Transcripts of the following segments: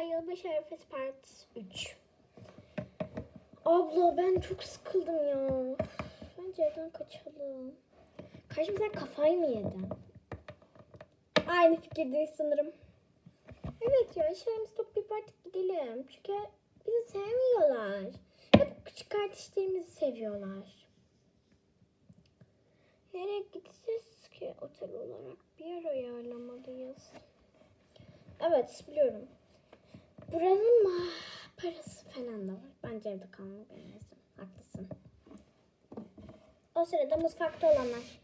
Arkadaşlar yılbaşı arifesi part 3. Abla ben çok sıkıldım ya. Bence evden kaçalım. Karşım sen kafayı mı yedin? Aynı fikirdeyiz sanırım. Evet ya eşyalarımızı toplayıp artık gidelim. Çünkü bizi sevmiyorlar. Hep küçük kardeşlerimizi seviyorlar. Nereye gideceğiz ki otel olarak? Bir yer ayarlamalıyız. Evet biliyorum. Buranın mı parası falan da var. Bence evde kalmak en iyisi. Haklısın. O sırada mutfakta olanlar.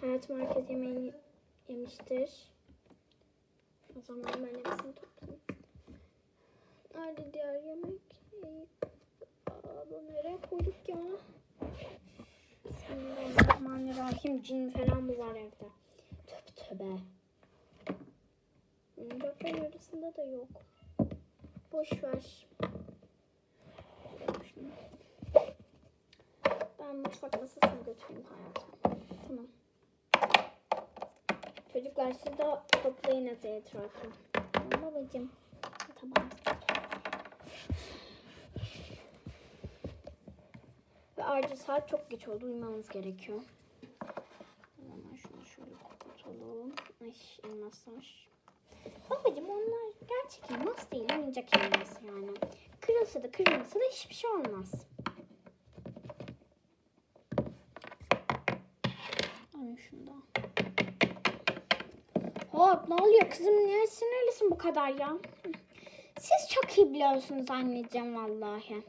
Hayat market yemeğini yemiştir. O zaman ben hepsini toplayayım. Nerede diğer yemek? Aa, bunu nereye koyduk ya? Bismillahirrahmanirrahim. Cin falan mı var evde? Tövbe tövbe. Oyuncakların arasında da yok. Boş ver. Ben mutfak masasını götüreyim hayatım. Tamam. Çocuklar siz de toplayın hadi etrafı. Tamam babacığım. Tamam. Ve ayrıca saat çok geç oldu. Uyumamız gerekiyor. Hemen şunu şöyle kapatalım. Ay elmaslar. Gerçek elmas değil. Oyuncak elmas yani. Kırılsa da kırılmasa da hiçbir şey olmaz. Alın şunu da. Hop ne oluyor kızım? Niye sinirlisin bu kadar ya? Siz çok iyi biliyorsunuz anneciğim vallahi.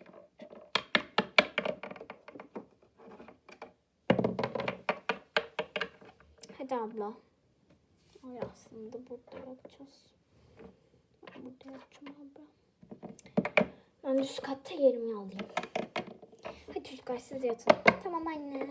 Hadi abla. Ay aslında burada yapacağız. Burada yapacağım abla. Ben üst katta yerimi alayım. Hadi çocuklar siz yatın. Tamam anne.